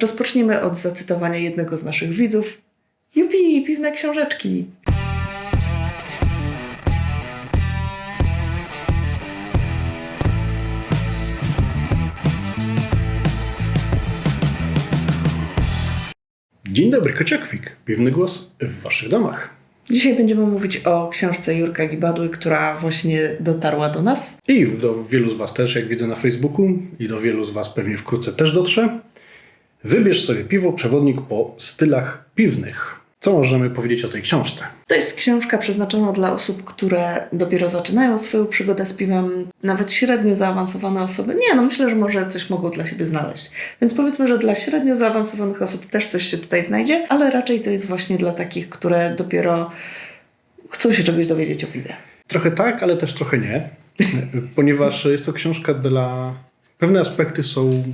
Rozpoczniemy od zacytowania jednego z naszych widzów. Jupi, piwne książeczki. Dzień dobry, Kociakwik. Piwny głos w waszych domach. Dzisiaj będziemy mówić o książce Jurka Gibadły, która właśnie dotarła do nas. I do wielu z was też, jak widzę na Facebooku, i do wielu z was pewnie wkrótce też dotrze. Wybierz sobie piwo, przewodnik po stylach piwnych. Co możemy powiedzieć o tej książce? To jest książka przeznaczona dla osób, które dopiero zaczynają swoją przygodę z piwem, nawet średnio zaawansowane osoby. Nie, no myślę, że może coś mogą dla siebie znaleźć. Więc powiedzmy, że dla średnio zaawansowanych osób też coś się tutaj znajdzie, ale raczej to jest właśnie dla takich, które dopiero chcą się czegoś dowiedzieć o piwie. Trochę tak, ale też trochę nie, ponieważ jest to książka dla. Pewne aspekty są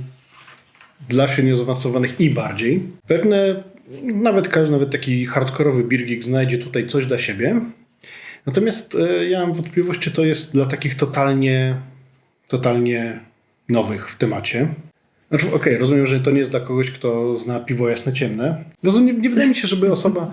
dla średnio zaawansowanych i bardziej. Pewne, nawet każdy, nawet taki hardkorowy birgik znajdzie tutaj coś dla siebie. Natomiast e, ja mam wątpliwość, czy to jest dla takich totalnie, totalnie nowych w temacie. Znaczy, okej, rozumiem, że to nie jest dla kogoś, kto zna piwo jasne ciemne. Rozumiem, nie wydaje mi się, żeby osoba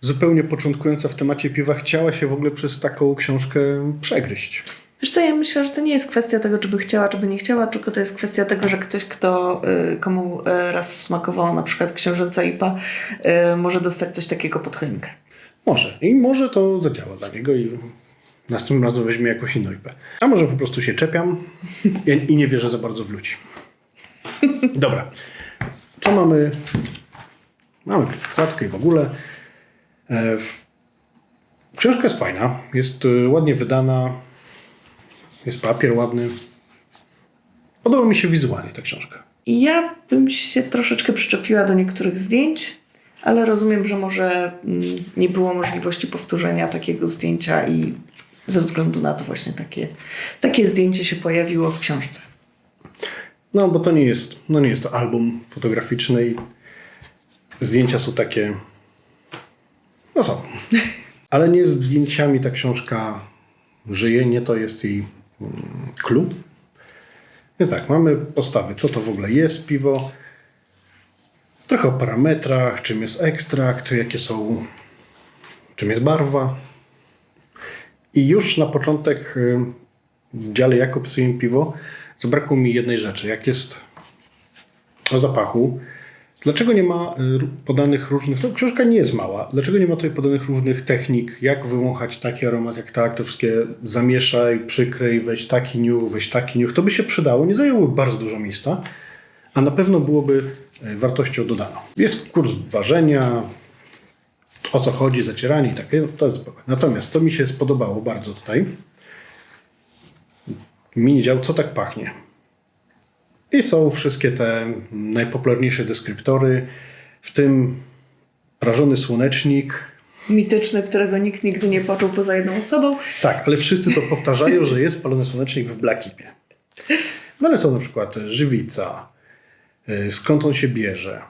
zupełnie początkująca w temacie piwa chciała się w ogóle przez taką książkę przegryźć. Wiesz co, ja myślę, że to nie jest kwestia tego, czy by chciała, czy by nie chciała, tylko to jest kwestia tego, że ktoś, kto y, komu y, raz smakowała na przykład książęca IPA, y, może dostać coś takiego pod choinkę. Może. I może to zadziała dla niego i następnym razem weźmie jakąś inną IP. A może po prostu się czepiam i, nie wierzę za bardzo w ludzi. Dobra. Co mamy? Mamy klatkę i w ogóle. E, Książka jest fajna. Jest ładnie wydana. Jest papier ładny. Podoba mi się wizualnie ta książka. Ja bym się troszeczkę przyczepiła do niektórych zdjęć, ale rozumiem, że może mm, nie było możliwości powtórzenia takiego zdjęcia i ze względu na to właśnie takie, takie zdjęcie się pojawiło w książce. No, bo to nie jest, no nie jest to album fotograficzny i zdjęcia są takie, no są. Ale nie zdjęciami ta książka żyje, nie to jest jej clue. No tak, mamy postawy, co to w ogóle jest piwo, trochę o parametrach, czym jest ekstrakt, jakie są, czym jest barwa. I już na początek y, w dziale jak opisujemy piwo, zabrakło mi jednej rzeczy. Jak jest o zapachu, dlaczego nie ma y, podanych różnych, no książka nie jest mała, dlaczego nie ma tutaj podanych różnych technik, jak wywąchać taki aromat, jak tak, to wszystkie zamieszaj, przykryj, weź taki niuch, weź taki niuch, to by się przydało, nie zajęłoby bardzo dużo miejsca, a na pewno byłoby y, wartością dodaną. Jest kurs ważenia, o co chodzi, zacieranie i takie, no to jest spoko. Natomiast co mi się spodobało bardzo tutaj, mini dział, co tak pachnie. I są wszystkie te najpopularniejsze deskryptory, w tym prażony słonecznik. Mityczny, którego nikt nigdy nie poczuł poza jedną osobą. Tak, ale wszyscy to powtarzają, że jest palony słonecznik w Blackipie. No ale są na przykład żywica, y, skąd on się bierze,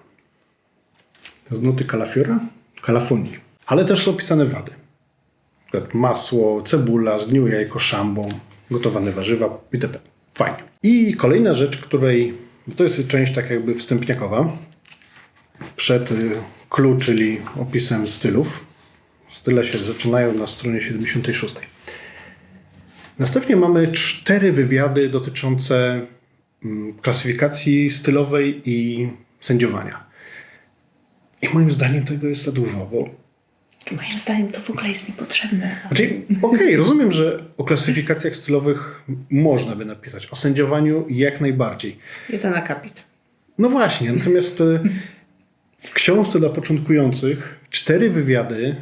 z nuty kalafiora, kalafonii. Ale też są opisane wady. Na przykład masło, cebula, zgniłe jajko szambą, gotowane warzywa itp. Fajnie. I kolejna rzecz, której, to jest część tak jakby wstępniakowa, przed y, clue, czyli opisem stylów. Style się zaczynają na stronie 76. Następnie mamy cztery wywiady dotyczące mm, klasyfikacji stylowej i sędziowania. I moim zdaniem tego jest za dużo, bo Moim zdaniem to w ogóle jest niepotrzebne. znaczy, okej, rozumiem, że o klasyfikacjach stylowych można by napisać, o sędziowaniu jak najbardziej. Jeden akapit. No właśnie, natomiast e, w książce dla początkujących cztery wywiady,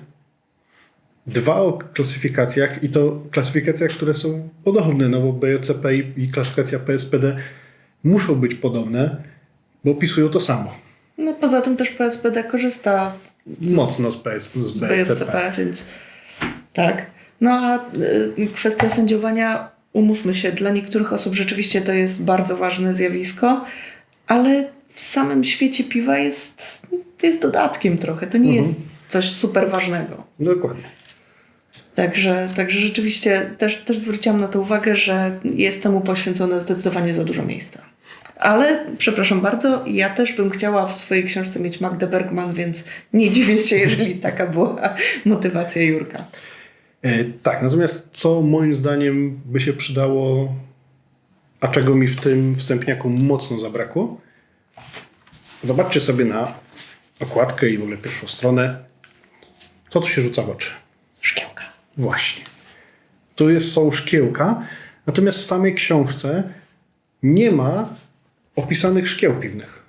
dwa o klasyfikacjach i to klasyfikacjach, które są podobne, no bo BJCP i- i klasyfikacja PSPD muszą być podobne, bo opisują to samo. No poza tym też PSPD korzysta Mocno z, PS, z. BJCP, więc tak. No a y, kwestia sędziowania, umówmy się, dla niektórych osób rzeczywiście to jest bardzo ważne zjawisko, ale w samym świecie piwa jest, jest dodatkiem trochę. To nie jest coś super ważnego. Dokładnie. Także, także rzeczywiście też, też zwróciłam na to uwagę, że jest temu poświęcone zdecydowanie za dużo miejsca. Ale przepraszam bardzo, ja też bym chciała w swojej książce mieć Magdę Bergman, więc nie dziwię się, jeżeli taka była motywacja Jurka. E, tak, natomiast co moim zdaniem by się przydało, a czego mi w tym wstępniaku mocno zabrakło, zobaczcie sobie na okładkę i w ogóle pierwszą stronę, co tu się rzuca w oczy. Szkiełka. Właśnie. Tu jest, są szkiełka, natomiast w samej książce nie ma opisanych szkieł piwnych.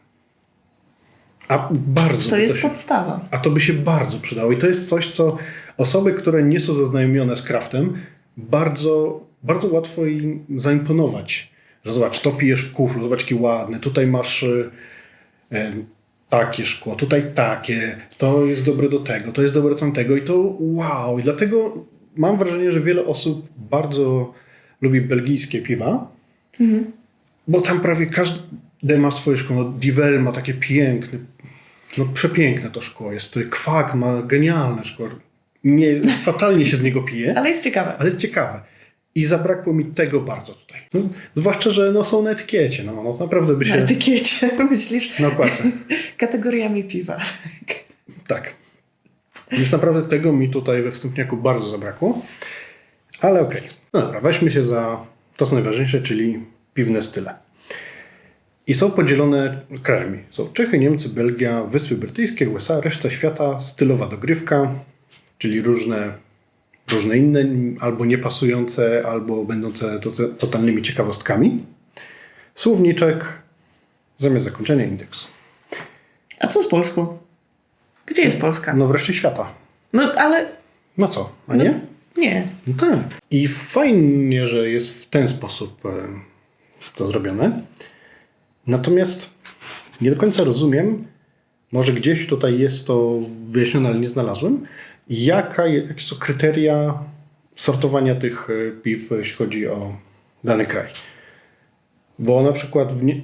A bardzo To jest się, podstawa. A to by się bardzo przydało. I to jest coś, co osoby, które nie są zaznajomione z craftem, bardzo, bardzo łatwo im zaimponować. Że zobacz, to pijesz w kuflu, zobacz jakie ładne, tutaj masz y, y, takie szkło, tutaj takie, to jest dobre do tego, to jest dobre do tamtego i to wow. I dlatego mam wrażenie, że wiele osób bardzo lubi belgijskie piwa, bo tam prawie każde ma swoje szkło. No, Divel ma takie piękne, no przepiękne to szkło jest. Kwak ma genialne szkło. Nie, fatalnie się z niego pije, Ale jest ciekawe. ale jest ciekawe. I zabrakło mi tego bardzo tutaj. No, zwłaszcza, że no, są na etykiecie. No, no, naprawdę by Na się... etykiecie, myślisz? Na okładce. Kategoriami piwa. Tak. Więc naprawdę tego mi tutaj we wstępniaku bardzo zabrakło. Ale okej. No dobra, weźmy się za to, co najważniejsze, czyli piwne style. I są podzielone krajami. Są Czechy, Niemcy, Belgia, Wyspy Brytyjskie, USA, reszta świata, stylowa dogrywka, czyli różne, różne inne, albo niepasujące, albo będące to, totalnymi ciekawostkami. Słowniczek, zamiast zakończenia indeks. A co z Polską? Gdzie jest Polska? No wreszcie świata. No ale... No co, a No, nie? Nie. No tak. I fajnie, że jest w ten sposób e, to zrobione. Natomiast nie do końca rozumiem, może gdzieś tutaj jest to wyjaśnione, ale nie znalazłem, jaka, jakie są kryteria sortowania tych e, piw, jeśli chodzi o dany kraj. Bo na przykład w Nie-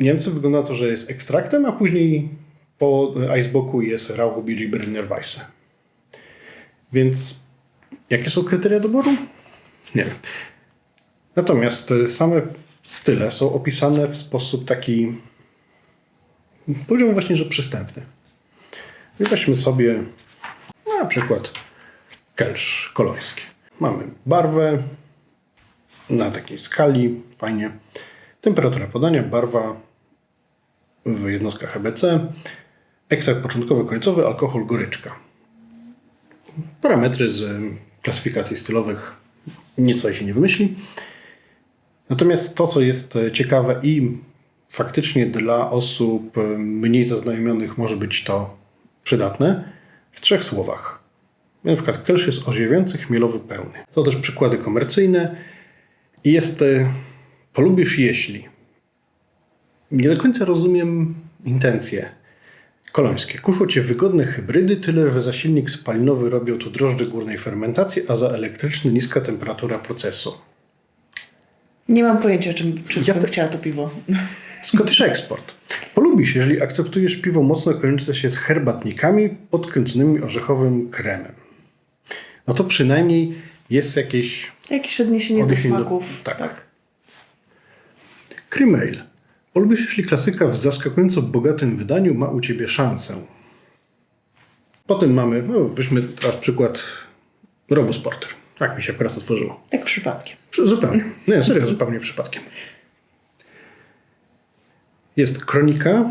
Niemcy wygląda to, że jest ekstraktem, a później po Iceboku jest Rauchbier Berliner Weisse. Więc Jakie są kryteria doboru? Nie wiem. Natomiast y, same style są opisane w sposób taki, powiedziałbym właśnie, że przystępny. Weźmy sobie na przykład kelsz koloński. Mamy barwę na takiej skali, fajnie. Temperatura podania, barwa w jednostkach EBC, ekstrakt początkowy, końcowy, alkohol, goryczka parametry z klasyfikacji stylowych nic tutaj się nie wymyśli. Natomiast to, co jest e, ciekawe i faktycznie dla osób e, mniej zaznajomionych może być to przydatne, w trzech słowach. Na przykład kelsz jest orzewiający, chmielowy, pełny. To też przykłady komercyjne. I jest e, polubisz jeśli. Nie do końca rozumiem intencje Kolońskie. Kuszą cię wygodne hybrydy, tyle że za silnik spalinowy robią tu drożdże górnej fermentacji, a za elektryczny niska temperatura procesu. Nie mam pojęcia, czym, czym Ja bym te- chciała to piwo. Scottish Export. Polubisz, jeżeli akceptujesz piwo mocno kończące się z herbatnikami podkręconymi orzechowym kremem. No to przynajmniej jest jakieś Jakieś odniesienie do Odniesienie do- smaków. tak. tak. Cream Ale. Polubisz, jeśli klasyka w zaskakująco bogatym wydaniu ma u Ciebie szansę. Potem mamy, no weźmy teraz przykład Robus Porter. Tak mi się akurat otworzyło. Tak przypadkiem. Przy- Zupełnie. Nie, serio, zupełnie przypadkiem. Jest kronika,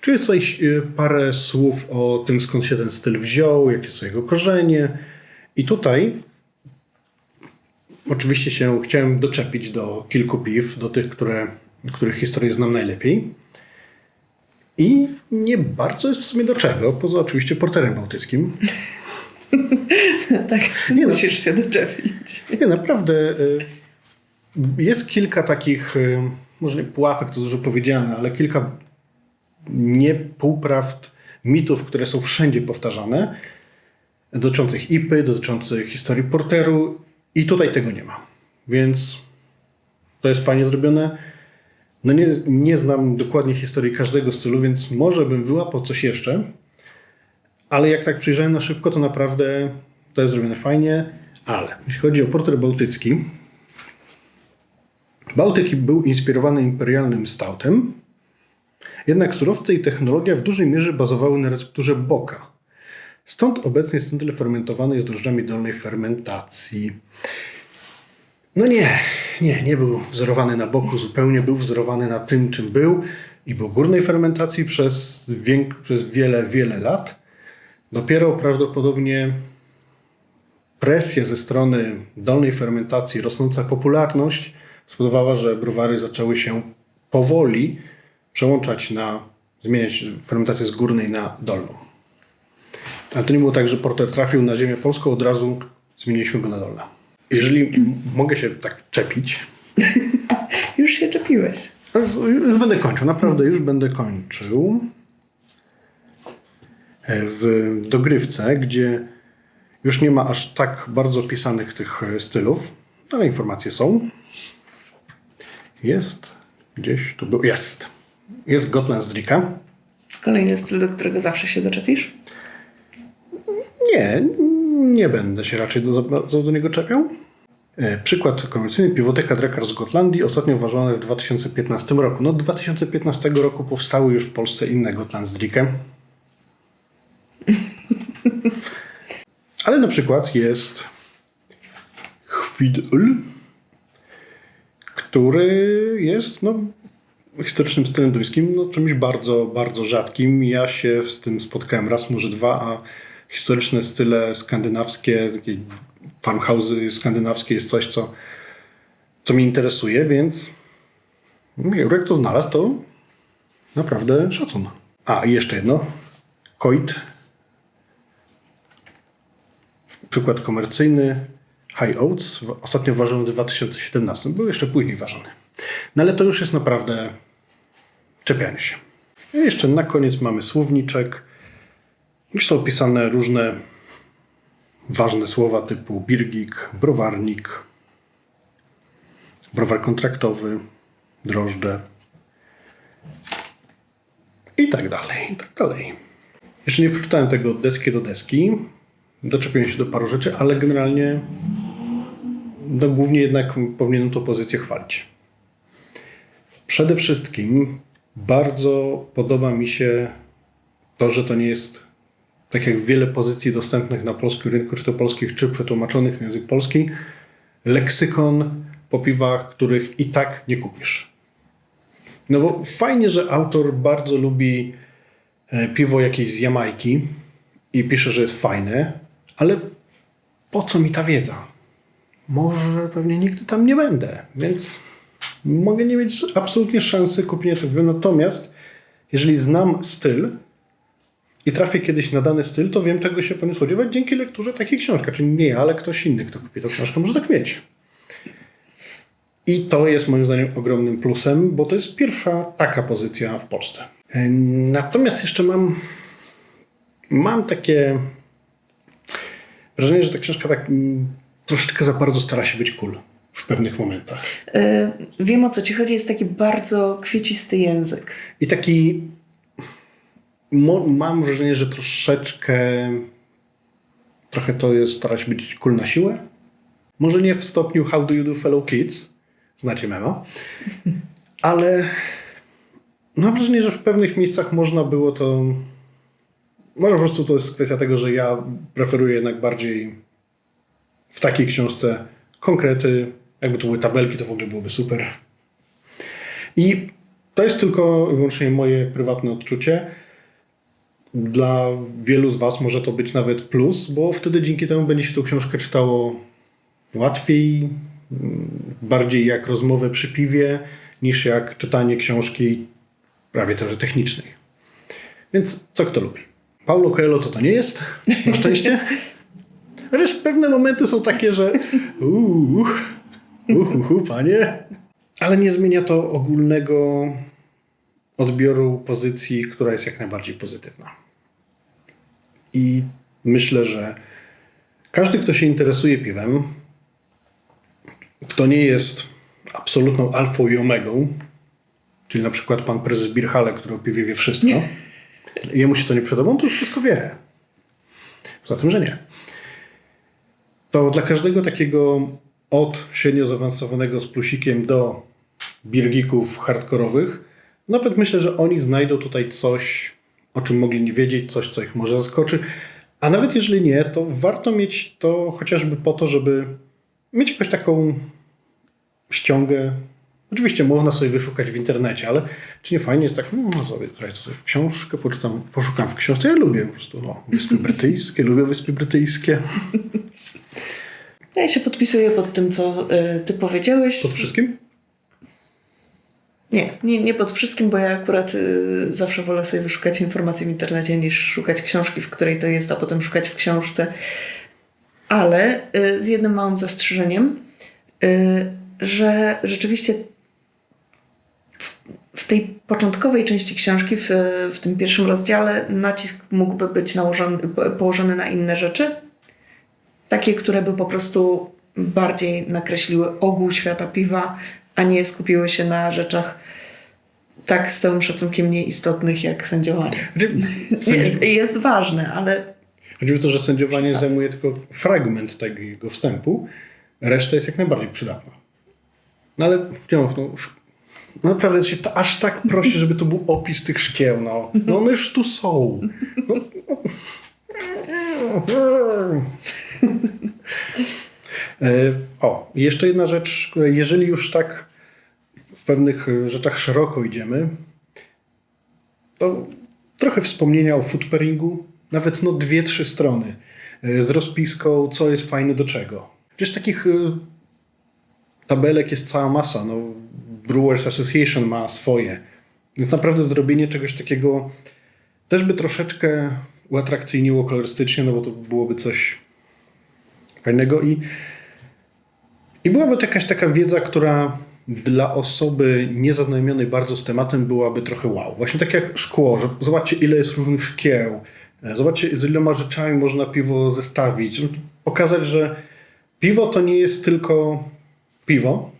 czyli tutaj y, parę słów o tym, skąd się ten styl wziął, jakie są jego korzenie. I tutaj oczywiście się chciałem doczepić do kilku piw, do tych, które, których historię znam najlepiej. I nie bardzo jest w sumie do czego, poza oczywiście porterem bałtyckim. tak, Nie no. musisz się doczepić. Nie, naprawdę y, jest kilka takich, y, może nie pułapek, to dużo powiedziane, ale kilka niepółprawd, mitów, które są wszędzie powtarzane, dotyczących IPy, dotyczących historii porteru i tutaj tego nie ma. Więc to jest fajnie zrobione. No nie, nie znam dokładnie historii każdego stylu, więc może bym wyłapał coś jeszcze, ale jak tak przyjrzałem na szybko, to naprawdę to jest zrobione fajnie, ale jeśli chodzi o porter bałtycki, Bałtyk był inspirowany imperialnym stoutem, jednak surowce i technologia w dużej mierze bazowały na recepturze Boka. Stąd obecnie styl fermentowany jest drożdżami dolnej fermentacji. No nie, nie, nie był wzorowany na boku zupełnie, był wzorowany na tym, czym był i był górnej fermentacji przez, przez wiele, wiele lat. Dopiero prawdopodobnie presja ze strony dolnej fermentacji, rosnąca popularność spowodowała, że browary zaczęły się powoli przełączać na, zmieniać fermentację z górnej na dolną. Ale to nie było tak, że porter trafił na ziemię polską, od razu zmieniliśmy go na dolne. Jeżeli mogę się tak czepić, Już się czepiłeś. już, już będę kończył, naprawdę już będę kończył. E, W dogrywce, gdzie już nie ma aż tak bardzo pisanych tych e, stylów, ale informacje są. Jest gdzieś tu był. Jest. Jest Gotlandsdrika. Kolejny styl, do którego zawsze się doczepisz? Nie, nie będę się raczej do, do, do niego czepiał. E, Przykład komercyjny, piwoteka Drekar z Gotlandii, ostatnio ważone w 2015 roku. No 2015 roku powstały już w Polsce inne Gotlandsdrike. Ale na przykład jest Chwidl, który jest no, historycznym stylem duńskim, no, czymś bardzo, bardzo rzadkim. Ja się z tym spotkałem raz, może dwa, a historyczne style skandynawskie, takie farmhouse'y skandynawskie jest coś, co, co mnie interesuje, więc Jurek to znalazł, to naprawdę szacun. A, i jeszcze jedno. Koit. Przykład komercyjny. High Oats. Ostatnio ważony w 2017. Był jeszcze później ważony. No ale to już jest naprawdę czepianie się. I jeszcze na koniec mamy słowniczek. Już są opisane różne ważne słowa typu birgik, browarnik, browar kontraktowy, drożdże i tak dalej, i tak dalej. Jeszcze nie przeczytałem tego od deski do deski. Doczepiłem się do paru rzeczy, ale generalnie no głównie jednak powinienem tą pozycję chwalić. Przede wszystkim bardzo podoba mi się to, że to nie jest tak jak wiele pozycji dostępnych na polskim rynku, czy to polskich, czy przetłumaczonych na język polski, leksykon po piwach, których i tak nie kupisz. No bo fajnie, że autor bardzo lubi e, piwo jakieś z Jamajki i pisze, że jest fajne, ale po co mi ta wiedza? Może pewnie nigdy tam nie będę, więc mogę nie mieć absolutnie szansy kupienia tego. Natomiast jeżeli znam styl, i trafię kiedyś na dany styl, to wiem, czego się powinien spodziewać dzięki lekturze takiej książki. Czyli nie ja, ale ktoś inny, kto kupi tę książkę, może tak mieć. I to jest moim zdaniem ogromnym plusem, bo to jest pierwsza taka pozycja w Polsce. Natomiast jeszcze mam, mam takie wrażenie, że ta książka tak mm, troszeczkę za bardzo stara się być cool w pewnych momentach. Yy, wiem o co ci chodzi, jest taki bardzo kwiecisty język. I taki. Mo, mam wrażenie, że troszeczkę. Trochę to jest stara się być cool na siłę. Może nie w stopniu How do you do fellow kids? Znacie memo. Ale mam wrażenie, że w pewnych miejscach można było to. Może po prostu to jest kwestia tego, że ja preferuję jednak bardziej w takiej książce konkrety. Jakby to były tabelki, to w ogóle byłoby super. I to jest tylko i wyłącznie moje prywatne odczucie. Dla wielu z Was może to być nawet plus, bo wtedy dzięki temu będzie się tą książkę czytało łatwiej, bardziej jak rozmowę przy piwie, niż jak czytanie książki prawie też technicznej. Więc co kto lubi. Paulo Coelho to to nie jest, na szczęście. Chociaż pewne momenty są takie, że uuu, uhu, panie. Ale nie zmienia to ogólnego odbioru pozycji, która jest jak najbardziej pozytywna. I myślę, że każdy, kto się interesuje piwem, kto nie jest absolutną alfą i omegą, czyli na przykład pan prezes Birhale, który o piwie wie wszystko, jemu się to nie przyda, on to już wszystko wie. Poza tym, że nie. To dla każdego takiego od średnio zaawansowanego z plusikiem do birgików hardkorowych, nawet myślę, że oni znajdą tutaj coś, o czym mogli nie wiedzieć, coś, co ich może zaskoczy. A nawet jeżeli nie, to warto mieć to chociażby po to, żeby mieć jakąś taką ściągę. Oczywiście można sobie wyszukać w internecie, ale czy nie fajnie jest tak, no sobie, tutaj sobie w książkę poczytam, poszukam w książce. Ja lubię po prostu no, Wyspy Brytyjskie, lubię Wyspy Brytyjskie. Ja się podpisuję pod tym, co y, ty powiedziałeś. Pod wszystkim? Nie, nie, nie pod wszystkim, bo ja akurat y, zawsze wolę sobie wyszukać informacji w internecie niż szukać książki, w której to jest, a potem szukać w książce. Ale y, z jednym małym zastrzeżeniem, y, że rzeczywiście w, tej początkowej części książki, w, w tym pierwszym rozdziale, nacisk mógłby być nałożony, po- położony na inne rzeczy. Takie, które by po prostu bardziej nakreśliły ogół świata piwa, a nie skupiły się na rzeczach tak z całym szacunkiem nieistotnych jak sędziowanie. Znaczy, sędzi- Je- Jest ważne, ale Chodzi o to, że sędziowanie zajmuje tylko fragment tego wstępu, reszta jest jak najbardziej przydatna. No ale wciąż, no naprawdę się to aż tak prosi, żeby to był opis tych szkieł, no. No one już tu są. No. E, O, jeszcze jedna rzecz, jeżeli już tak w pewnych rzeczach szeroko idziemy, to trochę wspomnienia o food pairingu, nawet no dwie, trzy strony e, z rozpiską, co jest fajne do czego. Przecież takich e, tabelek jest cała masa. No, Brewers Association ma swoje. Więc naprawdę zrobienie czegoś takiego też by troszeczkę uatrakcyjniło kolorystycznie, no bo to byłoby coś fajnego i, i byłaby to jakaś taka wiedza, która dla osoby niezaznajomionej bardzo z tematem byłaby trochę wow. Właśnie tak jak szkło, że zobaczcie ile jest różnych szkieł, e, zobaczcie z iloma rzeczami można piwo zestawić, pokazać, że piwo to nie jest tylko piwo,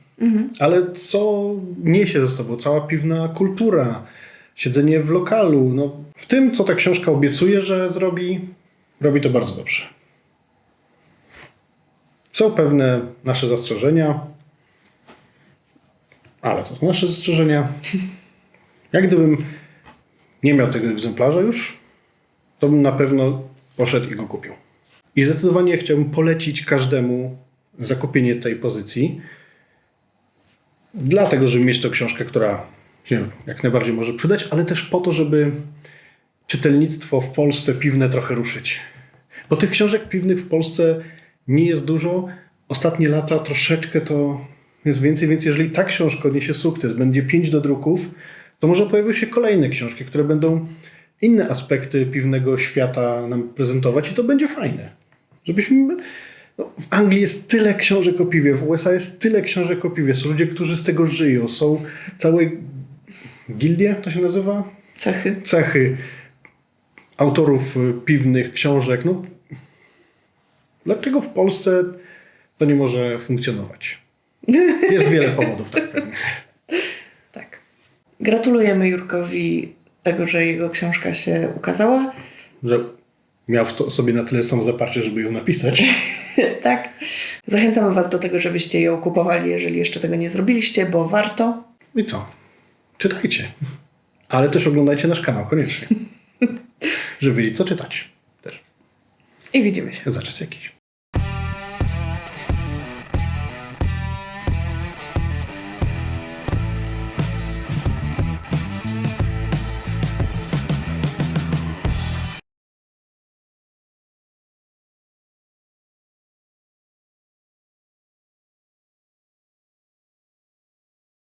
ale co niesie ze sobą cała piwna kultura, siedzenie w lokalu. No, w tym, co ta książka obiecuje, że zrobi, robi to bardzo dobrze. Są pewne nasze zastrzeżenia, ale to są nasze zastrzeżenia. Jak gdybym nie miał tego egzemplarza już, to bym na pewno poszedł i go kupił. I zdecydowanie chciałbym polecić każdemu zakupienie tej pozycji, dlatego, żeby mieć tę książkę, która się jak najbardziej może przydać, ale też po to, żeby czytelnictwo w Polsce piwne trochę ruszyć. Bo tych książek piwnych w Polsce nie jest dużo. Ostatnie lata troszeczkę to jest więcej, więc jeżeli ta książka odniesie sukces, będzie pięć do druków, to może pojawią się kolejne książki, które będą inne aspekty piwnego świata nam prezentować i to będzie fajne. Żebyśmy... No, w Anglii jest tyle książek o piwie, w USA jest tyle książek o piwie, są ludzie, którzy z tego żyją, są całe gildie, to się nazywa? cechy. cechy autorów y, piwnych książek. No, dlaczego w Polsce to nie może funkcjonować? Jest wiele powodów, tak pewnie. Tak. Gratulujemy Jurkowi tego, że jego książka się ukazała. Że miał w sobie na tyle samozaparcie, żeby ją napisać. tak. Zachęcamy Was do tego, żebyście ją kupowali, jeżeli jeszcze tego nie zrobiliście, bo warto. I co? Czytajcie. Ale też oglądajcie nasz kanał, koniecznie. Żeby wiedzieć, co czytać. Też. I widzimy się. Za czas jakiś.